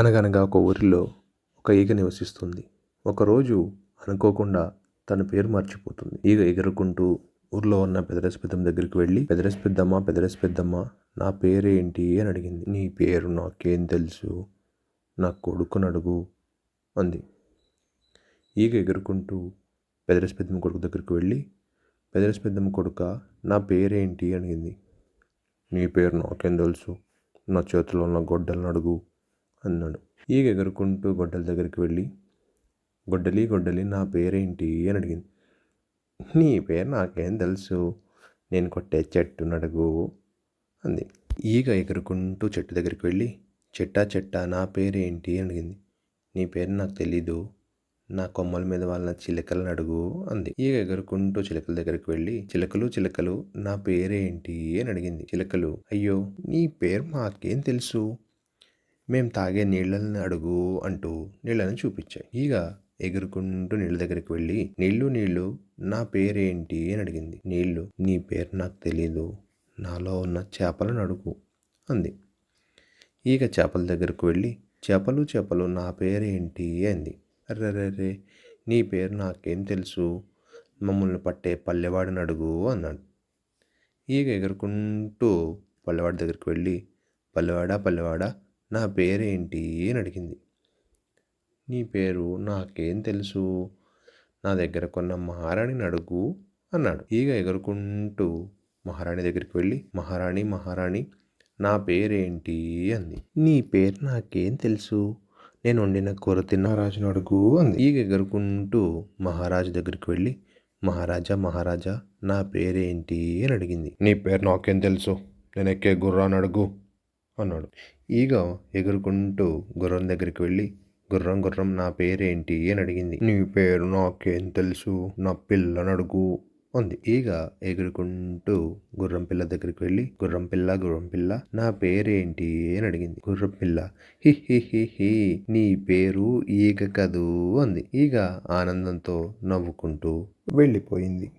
అనగనగా ఒక ఊరిలో ఒక ఈగ నివసిస్తుంది. ఒకరోజు అనుకోకుండా తన పేరు మర్చిపోతుంది. ఈగ ఎగురుకుంటూ ఊర్లో ఉన్న పెదరస్ పెద్దమ్మ దగ్గరికి వెళ్ళి పెదరసి పెద్దమ్మ పెదరసి పెద్దమ్మ నా పేరేంటి? అని అడిగింది. నీ పేరు నాకేం తెలుసు? నా కొడుకుని అడుగు అంది. ఈగ ఎగురుకుంటూ పెదరస్ పెద్దమ్మ కొడుకు దగ్గరికి వెళ్ళి పెదరస్ పెద్దమ్మ కొడుక నా పేరేంటి? అడిగింది. నీ పేరు నాకేం తెలుసు? నా చేతిలో ఉన్న గొడ్డలను అడుగు అన్నాడు. ఈగ ఎగురుకుంటూ గొడ్డల దగ్గరికి వెళ్ళి గొడ్డలి గొడ్డలి నా పేరేంటి? అని అడిగింది. నీ పేరు నాకేం తెలుసు. నేను కొట్టే చెట్టు నడుగు అంది. ఈగ ఎగురుకుంటూ చెట్టు దగ్గరికి వెళ్ళి చెట్టా చెట్టా నా పేరేంటి? అని అడిగింది. నీ పేరు నాకు తెలీదు. నా కొమ్మల మీద వాళ్ళ చిలకలను అడుగు అంది. ఈగ ఎగురుకుంటూ చిలకల దగ్గరికి వెళ్ళి చిలకలు చిలకలు నా పేరేంటి? అని అడిగింది. చిలకలు అయ్యో నీ పేరు మాకేం తెలుసు? మేము తాగే నీళ్ళని అడుగు అంటూ నీళ్ళని చూపించాయి. ఈగ ఎగురుకుంటూ నీళ్ళ దగ్గరికి వెళ్ళి నీళ్ళు నీళ్ళు నా పేరేంటి? అని అడిగింది. నీళ్ళు నీ పేరు నాకు తెలీదు. నాలో ఉన్న చేపలను అడుగు అంది. ఈగ చేపల దగ్గరకు వెళ్ళి చేపలు చేపలు నా పేరేంటి? అంది. అర్రర్రే నీ పేరు నాకేం తెలుసు? మమ్మల్ని పట్టే పల్లెవాడిని అడుగు అన్నాడు. ఈగ ఎగురుకుంటూ పల్లెవాడి దగ్గరికి వెళ్ళి పల్లెవాడా పల్లెవాడా? నా పేరేంటి అని అడిగింది. నీ పేరు నాకేం తెలుసు? నా దగ్గర కొన్న మహారాణిని అడుగు అన్నాడు. ఈగ ఎగురుకుంటూ మహారాణి దగ్గరికి వెళ్ళి మహారాణి మహారాణి నా పేరేంటి అంది. నీ పేరు నాకేం తెలుసు? నేను వండిన కూర తిన్న రాజును అడుగు అంది. ఈగ ఎగురుకుంటూ మహారాజు దగ్గరికి వెళ్ళి మహారాజా మహారాజా నా పేరేంటి అని అడిగింది. నీ పేరు నాకేం తెలుసు? నేను ఎక్కే గుర్రాన్ని అడుగు అన్నాడు. ఈగ ఎగురుకుంటూ గుర్రం దగ్గరికి వెళ్ళి గుర్రం గుర్రం నా పేరేంటి? అని అడిగింది. నీ పేరు నాకేం తెలుసు? నా పిల్లని అడుగు ఉంది ఈగ ఎగురుకుంటూ గుర్రం పిల్ల దగ్గరికి వెళ్ళి గుర్రం పిల్ల గుర్రం పిల్ల నా పేరేంటి? అని అడిగింది. గుర్రం పిల్ల హి హి హి హి నీ పేరు ఈగ కదూ? అంది. ఈగ ఆనందంతో నవ్వుకుంటూ వెళ్ళిపోయింది.